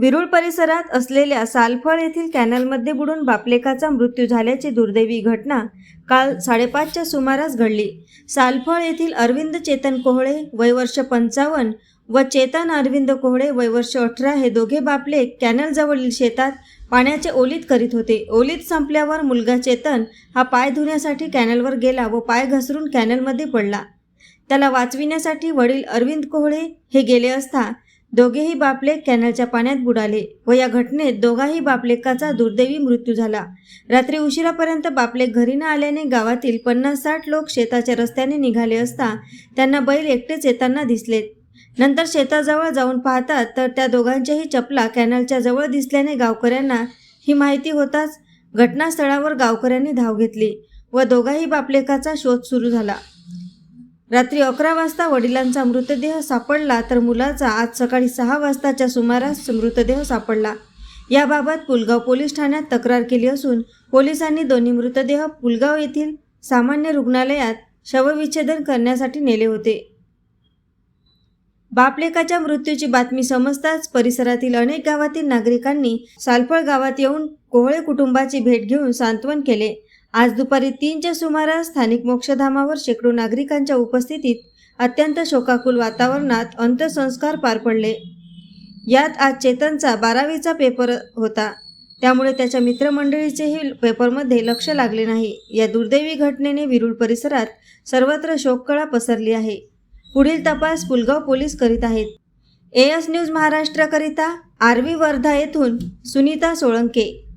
विरुळ परिसरात असलेल्या सालफळ येथील कॅनलमध्ये बुडून बापलेकाचा मृत्यू झाल्याची दुर्दैवी घटना काल साडेपाचच्या सुमारास घडली. सालफळ येथील अरविंद चेतन कोहळे वयवर्ष पंचावन्न व चेतन अरविंद कोहळे वयवर्ष अठरा हे दोघे बापले कॅनलजवळील शेतात पाण्याचे ओलीत करीत होते. ओलीत संपल्यावर मुलगा चेतन हा पाय धुण्यासाठी कॅनलवर गेला व पाय घसरून कॅनलमध्ये पडला. त्याला वाचविण्यासाठी वडील अरविंद कोहळे हे गेले असता दोघेही बापले कॅनलच्या पाण्यात बुडाले व या घटनेत दोघाही बापलेकाचा दुर्दैवी मृत्यू झाला. रात्री उशिरापर्यंत बापले घरी न आल्याने गावातील पन्नास साठ लोक शेताच्या रस्त्याने निघाले असता त्यांना बैल एकटेच येताना दिसलेत नंतर शेताजवळ जाऊन पाहतात तर त्या दोघांच्याही चपला कॅनलच्या जवळ दिसल्याने गावकऱ्यांना ही माहिती होताच घटनास्थळावर गावकऱ्यांनी धाव घेतली व दोघाही बापलेकाचा शोध सुरू झाला. रात्री अकरा वाजता वडिलांचा मृतदेह सापडला तर मुलाचा आज सकाळी सहा वाजताच्या सुमारास मृतदेह सापडला. याबाबत पुलगाव पोलीस ठाण्यात तक्रार केली असून पोलिसांनी दोन्ही मृतदेह पुलगाव येथील सामान्य रुग्णालयात शवविच्छेदन करण्यासाठी नेले होते. बापलेकाच्या मृत्यूची बातमी समजताच परिसरातील अनेक गावातील नागरिकांनी सालफळ गावात येऊन कोहळे कुटुंबाची भेट घेऊन सांत्वन केले. आज दुपारी तीनच्या सुमारास स्थानिक मोक्षधामावर शेकडो नागरिकांच्या उपस्थितीत अत्यंत शोकाकुल वातावरणात अंत्यसंस्कार पार पडले. यात आज चेतनचा बारावीचा पेपर होता. त्यामुळे त्याच्या मित्रमंडळीचेही पेपरमध्ये लक्ष लागले नाही. या दुर्दैवी घटनेने विरुळ परिसरात सर्वत्र शोककळा पसरली आहे. पुढील तपास पुलगाव पोलीस करीत आहेत. एएस न्यूज महाराष्ट्राकरिता आरवी वर्धा येथून सुनीता सोळंके.